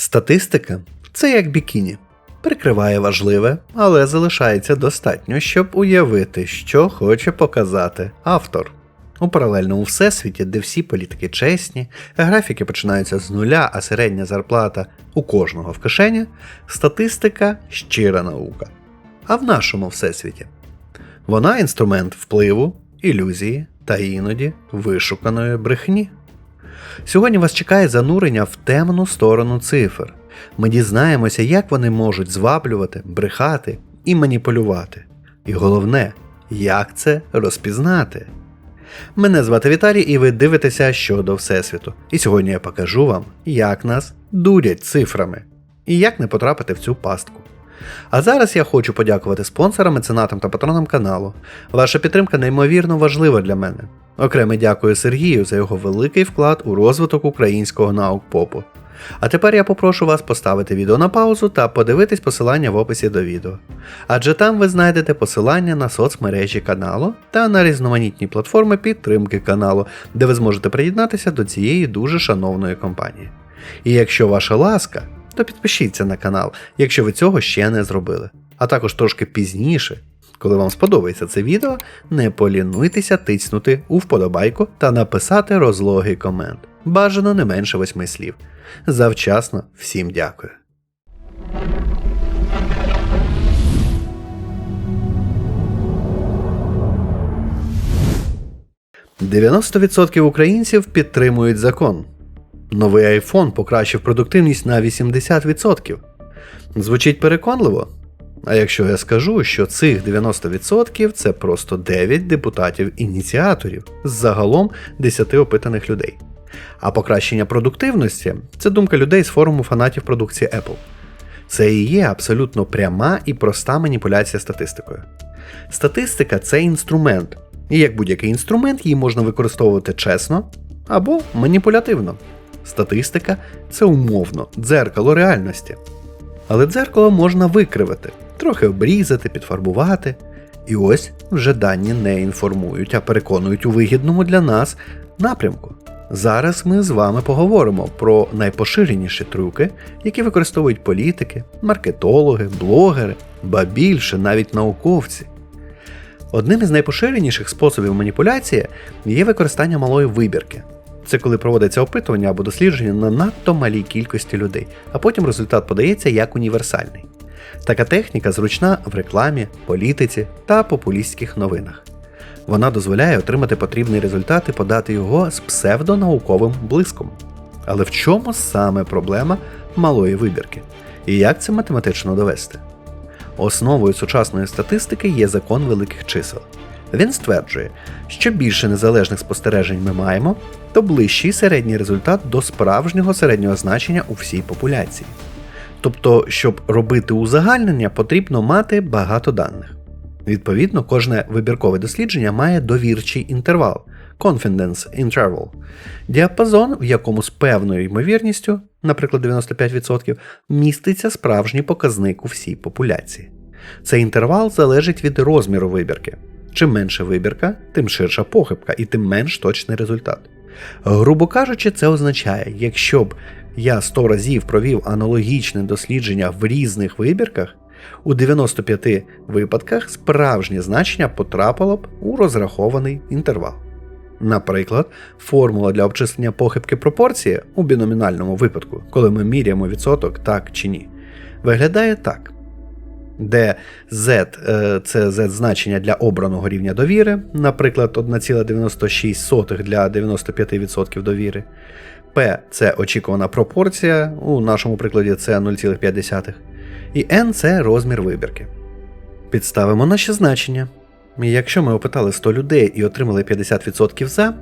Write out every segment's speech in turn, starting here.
Статистика це як бікіні. Прикриває важливе, але залишається достатньо, щоб уявити, що хоче показати автор. У паралельному всесвіті, де всі політики чесні, графіки починаються з нуля, а середня зарплата у кожного в кишені, статистика щира наука. А в нашому всесвіті вона інструмент впливу, ілюзії та іноді вишуканої брехні. Сьогодні вас чекає занурення в темну сторону цифр. Ми дізнаємося, як вони можуть зваблювати, брехати і маніпулювати. І головне, як це розпізнати. Мене звати Віталій, і ви дивитеся щодо Всесвіту. І сьогодні я покажу вам, як нас дурять цифрами і як не потрапити в цю пастку. А зараз я хочу подякувати спонсорам, меценатам та патронам каналу. Ваша підтримка неймовірно важлива для мене. Окремо дякую Сергію за його великий вклад у розвиток українського наукпопу. А тепер я попрошу вас поставити відео на паузу та подивитись посилання в описі до відео. Адже там ви знайдете посилання на соцмережі каналу та на різноманітні платформи підтримки каналу, де ви зможете приєднатися до цієї дуже шановної компанії. І якщо ваша ласка, то підпишіться на канал, якщо ви цього ще не зробили. А також трошки пізніше, коли вам сподобається це відео, не полінуйтеся тицнути у вподобайку та написати розлогий комент. Бажано не менше восьми слів. Завчасно всім дякую. «90% українців підтримують закон. Новий iPhone покращив продуктивність на 80%. Звучить переконливо. А якщо я скажу, що цих 90% це просто 9 депутатів-ініціаторів з загалом 10 опитаних людей. А покращення продуктивності це думка людей з форуму фанатів продукції Apple. Це і є абсолютно пряма і проста маніпуляція статистикою. Статистика це інструмент, і як будь-який інструмент її можна використовувати чесно або маніпулятивно. Статистика це умовно дзеркало реальності. Але дзеркало можна викривити, трохи обрізати, підфарбувати. І ось вже дані не інформують, а переконують у вигідному для нас напрямку. Зараз ми з вами поговоримо про найпоширеніші трюки, які використовують політики, маркетологи, блогери, ба більше навіть науковці. Одним із найпоширеніших способів маніпуляції є використання малої вибірки. Це коли проводиться опитування або дослідження на надто малій кількості людей, а потім результат подається як універсальний. Така техніка зручна в рекламі, політиці та популістських новинах. Вона дозволяє отримати потрібний результат і подати його з псевдонауковим блиском. Але в чому саме проблема малої вибірки? І як це математично довести? Основою сучасної статистики є закон великих чисел. Він стверджує, що більше незалежних спостережень ми маємо, то ближчий середній результат до справжнього середнього значення у всій популяції. Тобто, щоб робити узагальнення, потрібно мати багато даних. Відповідно, кожне вибіркове дослідження має довірчий інтервал confidence interval, діапазон, в якому з певною ймовірністю, наприклад 95%, міститься справжній показник у всій популяції. Цей інтервал залежить від розміру вибірки. Чим менша вибірка, тим ширша похибка і тим менш точний результат. Грубо кажучи, це означає, якщо б я 100 разів провів аналогічне дослідження в різних вибірках, у 95 випадках справжнє значення потрапило б у розрахований інтервал. Наприклад, формула для обчислення похибки пропорції у біномінальному випадку, коли ми міряємо відсоток так чи ні, виглядає так. Де Z е, це Z значення для обраного рівня довіри, наприклад, 1,96 для 95% довіри. P це очікувана пропорція, у нашому прикладі це 0,5. І n це розмір вибірки. Підставимо наші значення. Якщо ми опитали 100 людей і отримали 50% за,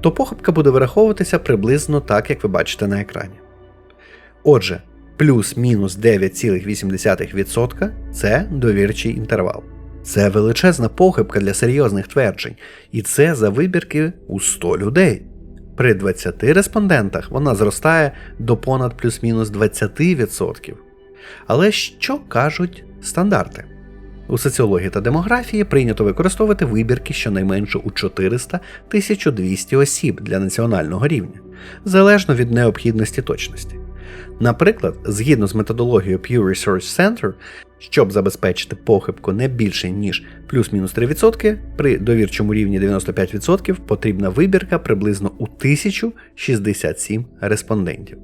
то похибка буде вираховуватися приблизно так, як ви бачите на екрані. Отже, плюс-мінус 9,8% це довірчий інтервал. Це величезна похибка для серйозних тверджень, і це за вибірки у 100 людей. При 20 респондентах вона зростає до понад плюс-мінус 20%. Але що кажуть стандарти? У соціології та демографії прийнято використовувати вибірки щонайменше у 400-1200 осіб для національного рівня, залежно від необхідності точності. Наприклад, згідно з методологією Pew Research Center, щоб забезпечити похибку не більше ніж плюс-мінус 3%, при довірчому рівні 95% потрібна вибірка приблизно у 1067 респондентів.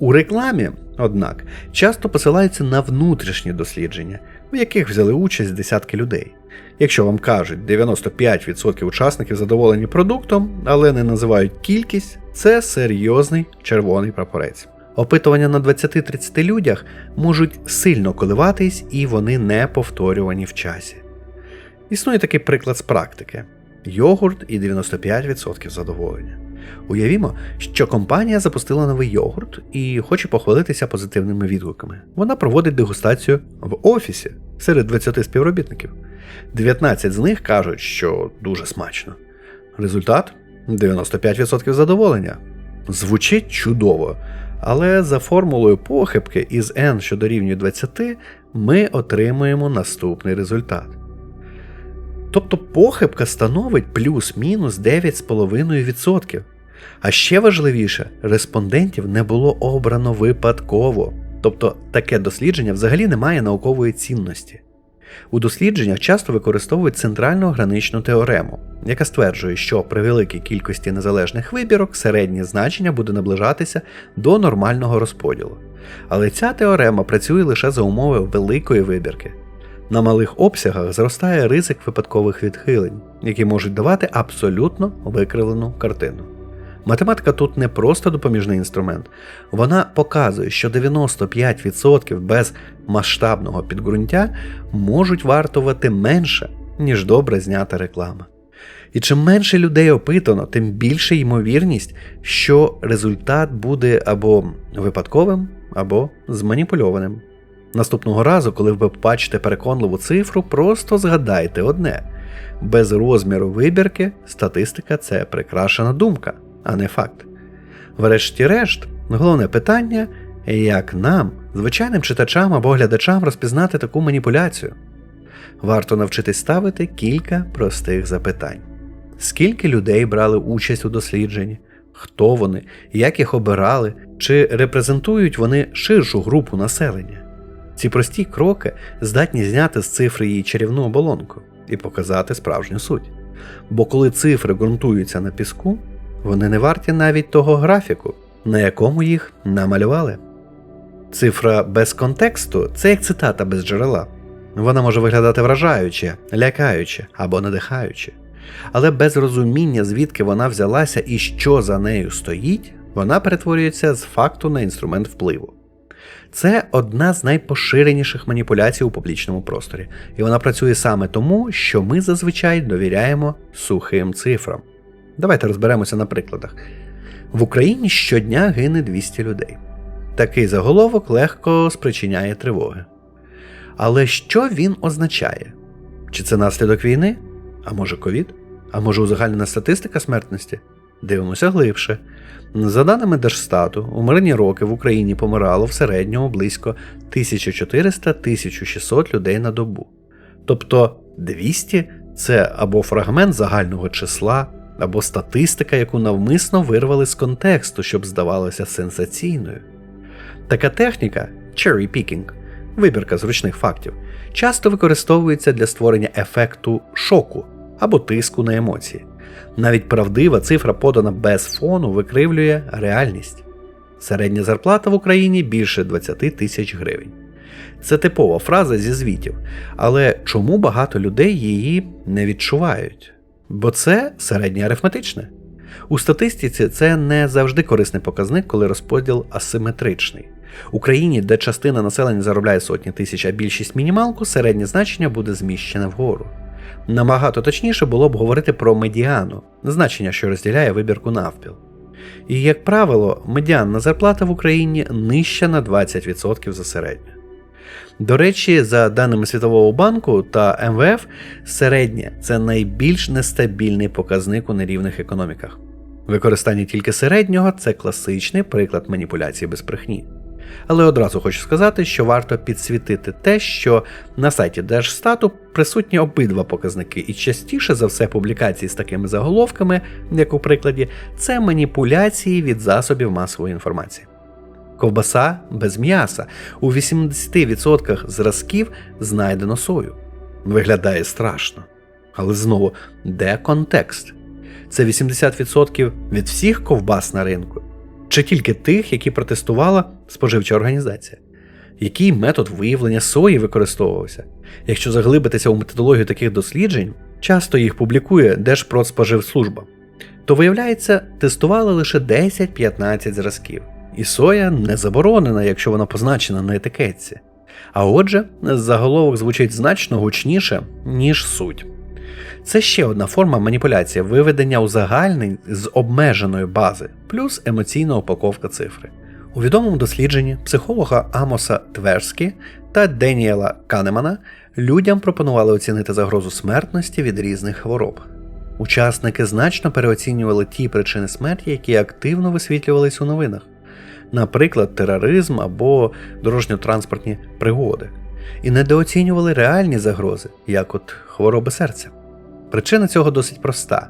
У рекламі, однак, часто посилаються на внутрішні дослідження, в яких взяли участь десятки людей. Якщо вам кажуть 95% учасників задоволені продуктом, але не називають кількість, це серйозний червоний прапорець. Опитування на 20-30 людях можуть сильно коливатись і вони не повторювані в часі. Існує такий приклад з практики: йогурт і 95% задоволення. Уявімо, що компанія запустила новий йогурт і хоче похвалитися позитивними відгуками. Вона проводить дегустацію в офісі серед 20 співробітників. 19 з них кажуть, що дуже смачно. Результат 95% задоволення. Звучить чудово, але за формулою похибки із n, що дорівнює 20, ми отримуємо наступний результат. Тобто похибка становить плюс-мінус 9,5%. А ще важливіше, респондентів не було обрано випадково. Тобто таке дослідження взагалі не має наукової цінності. У дослідженнях часто використовують центральну граничну теорему, яка стверджує, що при великій кількості незалежних вибірок середнє значення буде наближатися до нормального розподілу. Але ця теорема працює лише за умови великої вибірки. На малих обсягах зростає ризик випадкових відхилень, які можуть давати абсолютно викривлену картину. Математика тут не просто допоміжний інструмент, вона показує, що 95% без масштабного підґрунтя можуть вартувати менше, ніж добре знята реклама. І чим менше людей опитано, тим більша ймовірність, що результат буде або випадковим, або зманіпульованим. Наступного разу, коли ви побачите переконливу цифру, просто згадайте одне: без розміру вибірки статистика це прикрашена думка а не факт. Врешті-решт, головне питання, як нам, звичайним читачам або глядачам, розпізнати таку маніпуляцію. Варто навчитись ставити кілька простих запитань: скільки людей брали участь у дослідженні, хто вони, як їх обирали, чи репрезентують вони ширшу групу населення. Ці прості кроки здатні зняти з цифри її чарівну оболонку і показати справжню суть. Бо коли цифри ґрунтуються на піску, вони не варті навіть того графіку, на якому їх намалювали. Цифра без контексту це як цитата без джерела. Вона може виглядати вражаюче, лякаюче або надихаюче. Але без розуміння, звідки вона взялася і що за нею стоїть, вона перетворюється з факту на інструмент впливу. Це одна з найпоширеніших маніпуляцій у публічному просторі, і вона працює саме тому, що ми зазвичай довіряємо сухим цифрам. Давайте розберемося на прикладах. В Україні щодня гине 200 людей. Такий заголовок легко спричиняє тривоги. Але що він означає? Чи це наслідок війни? А може ковід? А може узагальнена статистика смертності? Дивимося глибше. За даними Держстату, у мирні роки в Україні помирало в середньому близько 1400-1600 людей на добу. Тобто 200 це або фрагмент загального числа, або статистика, яку навмисно вирвали з контексту, щоб здавалося сенсаційною. Така техніка cherry picking, вибірка зручних фактів, часто використовується для створення ефекту шоку або тиску на емоції. Навіть правдива цифра, подана без фону, викривлює реальність. Середня зарплата в Україні більше 20 тисяч гривень. Це типова фраза зі звітів, але чому багато людей її не відчувають? Бо це середнє арифметичне. У статистиці це не завжди корисний показник, коли розподіл асиметричний. У країні, де частина населення заробляє сотні тисяч, а більшість мінімалку, середнє значення буде зміщене вгору. Набагато точніше було б говорити про медіану, значення, що розділяє вибірку навпіл. І, як правило, медіанна зарплата в Україні нижча на 20% за середню. До речі, за даними Світового банку та МВФ, середнє це найбільш нестабільний показник у нерівних економіках. Використання тільки середнього це класичний приклад маніпуляції без брехні. Але одразу хочу сказати, що варто підсвітити те, що на сайті Держстату присутні обидва показники, і частіше за все публікації з такими заголовками, як у прикладі, це маніпуляції від засобів масової інформації. Ковбаса без м'яса. У 80% зразків знайдено сою. Виглядає страшно. Але знову, де контекст? Це 80% від всіх ковбас на ринку, чи тільки тих, які протестувала споживча організація? Який метод виявлення сої використовувався? Якщо заглибитися у методологію таких досліджень, часто їх публікує Держпродспоживслужба, то виявляється, тестували лише 10-15 зразків. І соя не заборонена, якщо вона позначена на етикетці. А отже, заголовок звучить значно гучніше, ніж суть. Це ще одна форма маніпуляції виведення узагальнень з обмеженої бази, плюс емоційна упаковка цифри. У відомому дослідженні психолога Амоса Тверські та Деніела Канемана людям пропонували оцінити загрозу смертності від різних хвороб. Учасники значно переоцінювали ті причини смерті, які активно висвітлювались у новинах, наприклад, тероризм або дорожньо-транспортні пригоди, і недооцінювали реальні загрози, як от хвороби серця. Причина цього досить проста.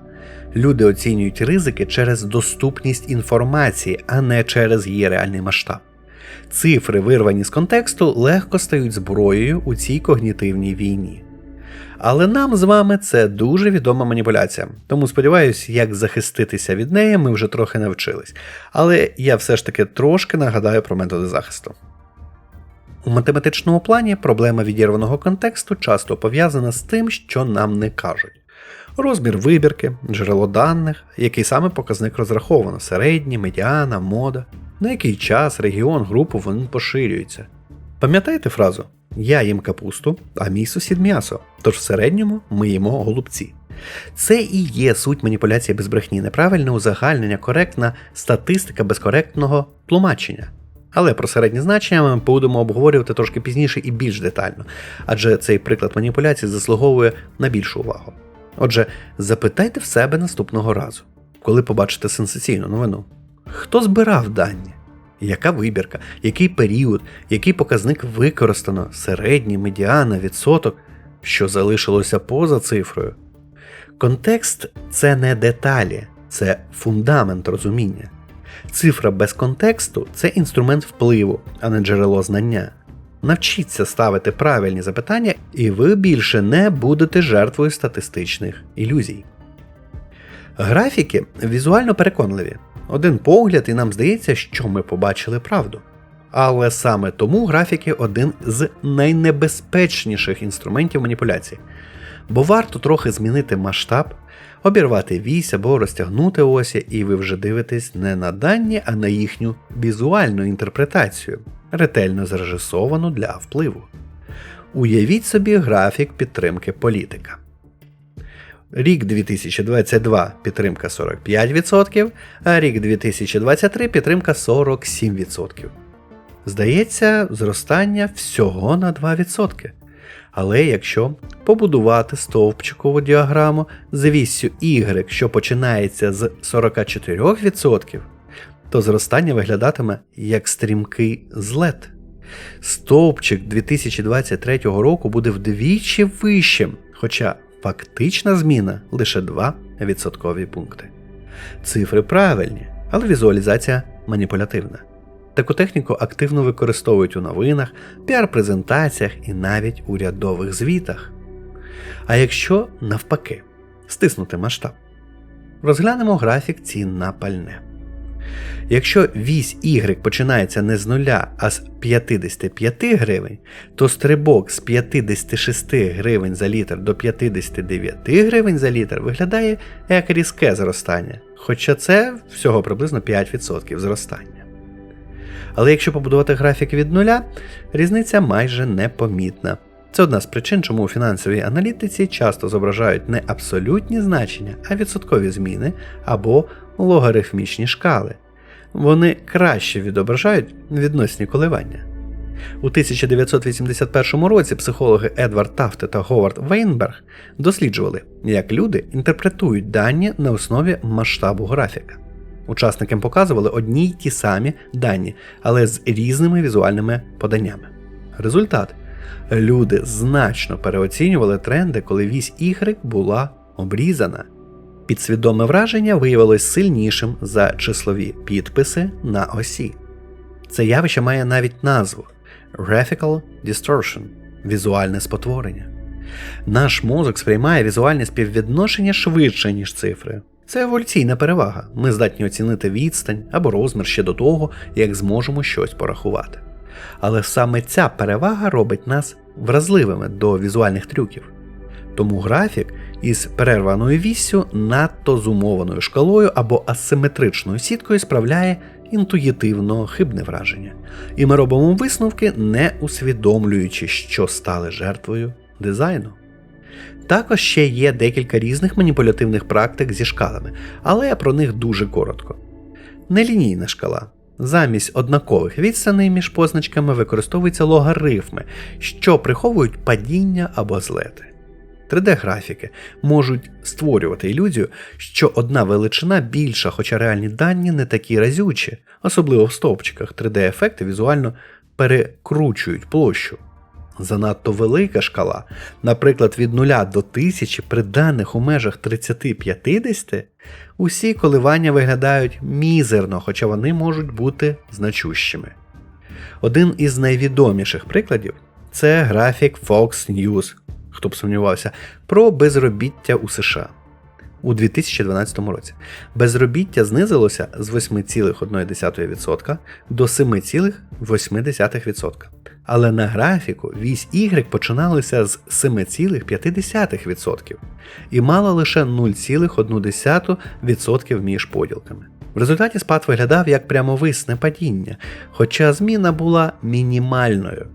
Люди оцінюють ризики через доступність інформації, а не через її реальний масштаб. Цифри, вирвані з контексту, легко стають зброєю у цій когнітивній війні. Але нам з вами це дуже відома маніпуляція, тому сподіваюся, як захиститися від неї ми вже трохи навчились. Але я все ж таки трошки нагадаю про методи захисту. У математичному плані проблема відірваного контексту часто пов'язана з тим, що нам не кажуть. Розмір вибірки, джерело даних, який саме показник розраховано, середній, медіана, мода, на який час, регіон, групу вони поширюються. Пам'ятаєте фразу? Я їм капусту, а мій сусід м'ясо, тож в середньому ми їмо голубці. Це і є суть маніпуляції без брехні, неправильне узагальнення, коректна статистика безкоректного тлумачення. Але про середні значення ми будемо обговорювати трошки пізніше і більш детально, адже цей приклад маніпуляції заслуговує на більшу увагу. Отже, запитайте в себе наступного разу, коли побачите сенсаційну новину. Хто збирав дані? Яка вибірка, який період, який показник використано, середній, медіана, відсоток, що залишилося поза цифрою? Контекст це не деталі, це фундамент розуміння. Цифра без контексту це інструмент впливу, а не джерело знання. Навчіться ставити правильні запитання, і ви більше не будете жертвою статистичних ілюзій. Графіки візуально переконливі. Один погляд, і нам здається, що ми побачили правду. Але саме тому графіки один з найнебезпечніших інструментів маніпуляції. Бо варто трохи змінити масштаб, обірвати вісь або розтягнути осі, і ви вже дивитесь не на дані, а на їхню візуальну інтерпретацію, ретельно зрежисовану для впливу. Уявіть собі графік підтримки політика. Рік 2022 підтримка 45%, а рік 2023 підтримка 47%. Здається, зростання всього на 2%. Але якщо побудувати стовпчикову діаграму з віссю Y, що починається з 44%, то зростання виглядатиме як стрімкий злет. Стовпчик 2023 року буде вдвічі вищим, хоча фактична зміна лише 2 відсоткові пункти. Цифри правильні, але візуалізація маніпулятивна. Таку техніку активно використовують у новинах, піар-презентаціях і навіть урядових звітах. А якщо навпаки стиснути масштаб, розглянемо графік цін на пальне. Якщо вісь Y починається не з нуля, а з 55 гривень, то стрибок з 56 гривень за літр до 59 гривень за літр виглядає як різке зростання, хоча це всього приблизно 5% зростання. Але якщо побудувати графік від нуля, різниця майже непомітна. Це одна з причин, чому у фінансовій аналітиці часто зображають не абсолютні значення, а відсоткові зміни або логарифмічні шкали. Вони краще відображають відносні коливання. У 1981 році психологи Едвард Тафте та Говард Вейнберг досліджували, як люди інтерпретують дані на основі масштабу графіка. Учасникам показували одні й ті самі дані, але з різними візуальними поданнями. Результат: люди значно переоцінювали тренди, коли вісь Y була обрізана. Підсвідоме враження виявилось сильнішим за числові підписи на осі. Це явище має навіть назву Graphical Distortion візуальне спотворення. Наш мозок сприймає візуальне співвідношення швидше, ніж цифри. Це еволюційна перевага. Ми здатні оцінити відстань або розмір ще до того, як зможемо щось порахувати. Але саме ця перевага робить нас вразливими до візуальних трюків. Тому графік із перерваною віссю надто зумованою шкалою або асиметричною сіткою справляє інтуїтивно хибне враження. І ми робимо висновки, не усвідомлюючи, що стали жертвою дизайну. Також ще є декілька різних маніпулятивних практик зі шкалами, але про них дуже коротко. Нелінійна шкала. Замість однакових відстаней між позначками використовуються логарифми, що приховують падіння або злети. 3D-графіки можуть створювати ілюзію, що одна величина більша, хоча реальні дані не такі разючі, особливо в стовпчиках 3D-ефекти візуально перекручують площу. Занадто велика шкала, наприклад, від 0 до 1000 при даних у межах 30-50, усі коливання виглядають мізерно, хоча вони можуть бути значущими. Один із найвідоміших прикладів це графік Fox News, хто б сумнівався, про безробіття у США у 2012 році. Безробіття знизилося з 8,1% до 7,8%. Але на графіку вісь Y починалася з 7,5% і мала лише 0,1% між поділками. В результаті спад виглядав як прямовисне падіння, хоча зміна була мінімальною.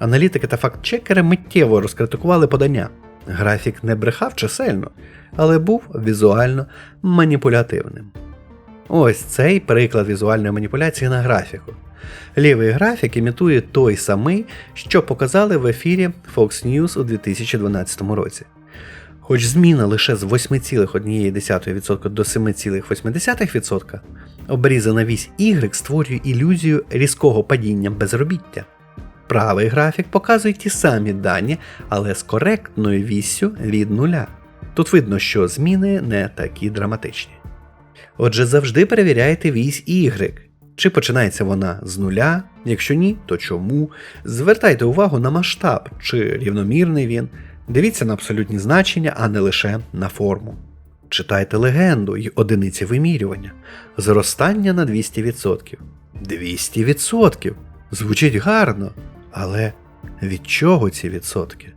Аналітики та фактчекери миттєво розкритикували подання. Графік не брехав чисельно, але був візуально маніпулятивним. Ось цей приклад візуальної маніпуляції на графіку. Лівий графік імітує той самий, що показали в ефірі Fox News у 2012 році. Хоч зміна лише з 8,1% до 7,8%, обрізана вісь Y створює ілюзію різкого падіння безробіття. Правий графік показує ті самі дані, але з коректною віссю від нуля. Тут видно, що зміни не такі драматичні. Отже, завжди перевіряйте вісь Y. Чи починається вона з нуля? Якщо ні, то чому? Звертайте увагу на масштаб, чи рівномірний він. Дивіться на абсолютні значення, а не лише на форму. Читайте легенду й одиниці вимірювання. Зростання на 200%. 200%! Звучить гарно, але від чого ці відсотки?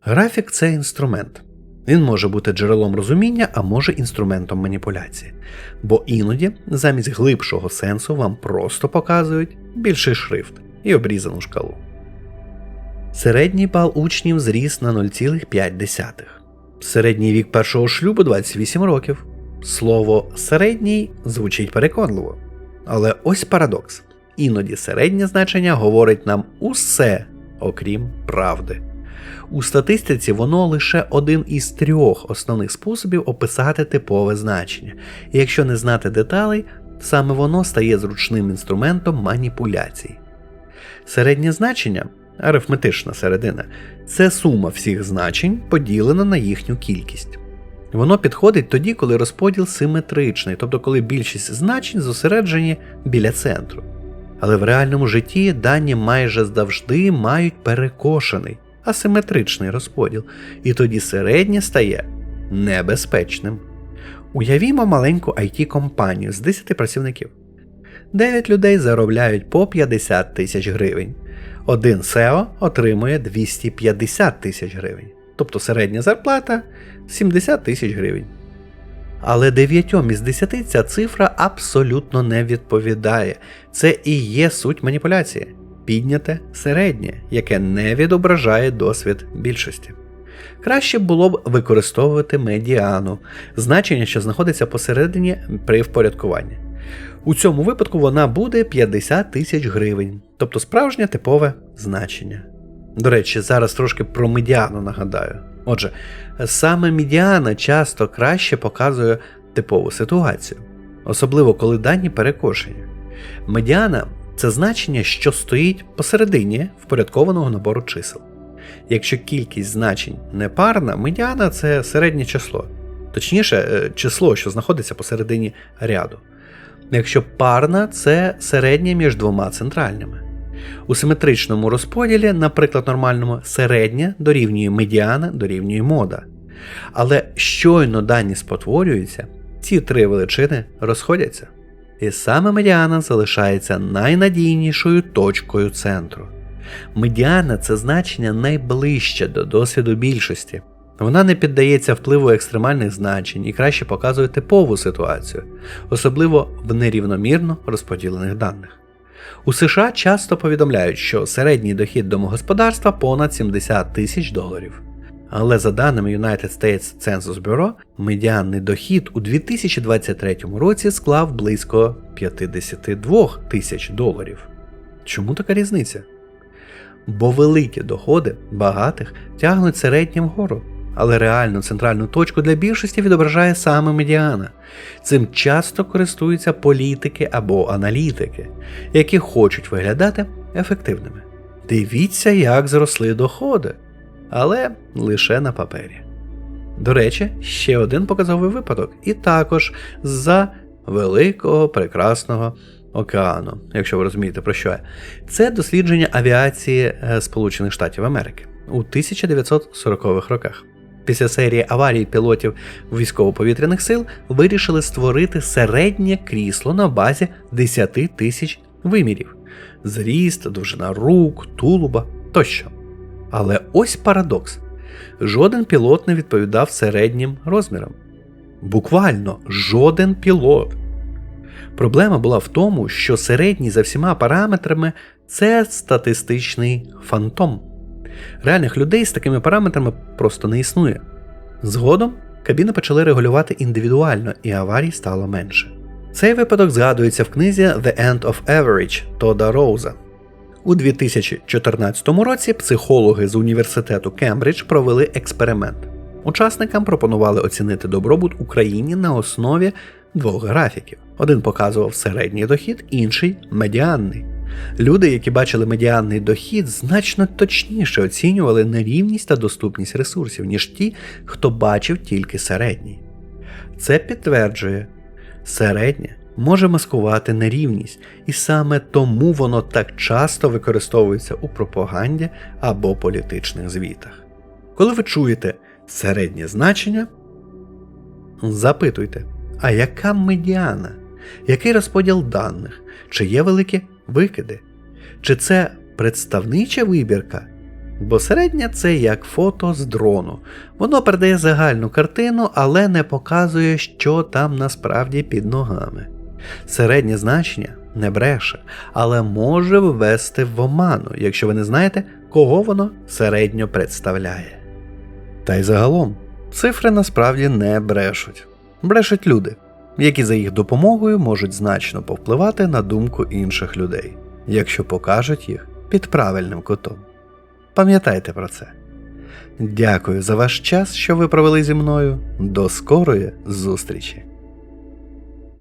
Графік це інструмент. Він може бути джерелом розуміння, а може інструментом маніпуляції. Бо іноді замість глибшого сенсу вам просто показують більший шрифт і обрізану шкалу. Середній бал учнів зріс на 0,5. Середній вік першого шлюбу 28 років. Слово середній звучить переконливо. Але ось парадокс. Іноді середнє значення говорить нам усе, окрім правди. У статистиці воно лише один із трьох основних способів описати типове значення, і якщо не знати деталей, саме воно стає зручним інструментом маніпуляцій. Середнє значення, арифметична середина, це сума всіх значень, поділена на їхню кількість. Воно підходить тоді, коли розподіл симетричний, тобто коли більшість значень зосереджені біля центру. Але в реальному житті дані майже завжди мають перекошений, асиметричний розподіл, і тоді середнє стає небезпечним. Уявімо маленьку it компанію з 10 працівників. 9 людей заробляють по 50 тисяч гривень. Один SEO отримує 250 тисяч гривень, тобто середня зарплата 70 тисяч гривень. Але 9 із 10 ця цифра абсолютно не відповідає. Це і є суть маніпуляції підняте середнє, яке не відображає досвід більшості. Краще було б використовувати медіану, значення, що знаходиться посередині при впорядкуванні. У цьому випадку вона буде 50 тисяч гривень, тобто справжнє типове значення. До речі, зараз трошки про медіану нагадаю. Отже, саме медіана часто краще показує типову ситуацію, особливо коли дані перекошені. Медіана це значення, що стоїть посередині впорядкованого набору чисел. Якщо кількість значень непарна, медіана це середнє число, точніше, е, число, що знаходиться посередині ряду. якщо парна це середня між двома центральними. У симетричному розподілі, наприклад, нормальному, середня дорівнює медіана дорівнює мода. Але щойно дані спотворюються, ці три величини розходяться. І саме медіана залишається найнадійнішою точкою центру. Медіана це значення найближче до досвіду більшості. Вона не піддається впливу екстремальних значень і краще показує типову ситуацію, особливо в нерівномірно розподілених даних. У США часто повідомляють, що середній дохід домогосподарства понад 70 тисяч доларів. Але за даними United States Census Bureau, медіанний дохід у 2023 році склав близько 52 тисяч доларів. Чому така різниця? Бо великі доходи багатих тягнуть середнє вгору, але реальну центральну точку для більшості відображає саме медіана. Цим часто користуються політики або аналітики, які хочуть виглядати ефективними. Дивіться, як зросли доходи, але лише на папері. До речі, ще один показовий випадок, і також за великого прекрасного океану, якщо ви розумієте про що я. Це дослідження авіації е, Сполучених Штатів Америки у 1940-х роках. Після серії аварій пілотів військово-повітряних сил вирішили створити середнє крісло на базі 10 тисяч вимірів: зріст, довжина рук, тулуба тощо. Але ось парадокс: жоден пілот не відповідав середнім розмірам. Буквально жоден пілот. Проблема була в тому, що середній за всіма параметрами це статистичний фантом. Реальних людей з такими параметрами просто не існує. Згодом кабіни почали регулювати індивідуально, і аварій стало менше. Цей випадок згадується в книзі The End of Average Тода Роуза. У 2014 році психологи з університету Кембридж провели експеримент. Учасникам пропонували оцінити добробут Україні на основі двох графіків. Один показував середній дохід, інший медіанний. Люди, які бачили медіанний дохід, значно точніше оцінювали нерівність та доступність ресурсів, ніж ті, хто бачив тільки середній. Це підтверджує, середнє може маскувати нерівність, і саме тому воно так часто використовується у пропаганді або політичних звітах. Коли ви чуєте середнє значення, запитуйте, а яка медіана? Який розподіл даних? Чи є великі викиди? Чи це представнича вибірка? Бо середня це як фото з дрону. Воно передає загальну картину, але не показує, що там насправді під ногами. Середнє значення не бреше, але може ввести в оману, якщо ви не знаєте, кого воно середньо представляє. Та й загалом, цифри насправді не брешуть. Брешуть люди, які за їх допомогою можуть значно повпливати на думку інших людей, якщо покажуть їх під правильним кутом. Пам'ятайте про це. Дякую за ваш час, що ви провели зі мною. До скорої зустрічі!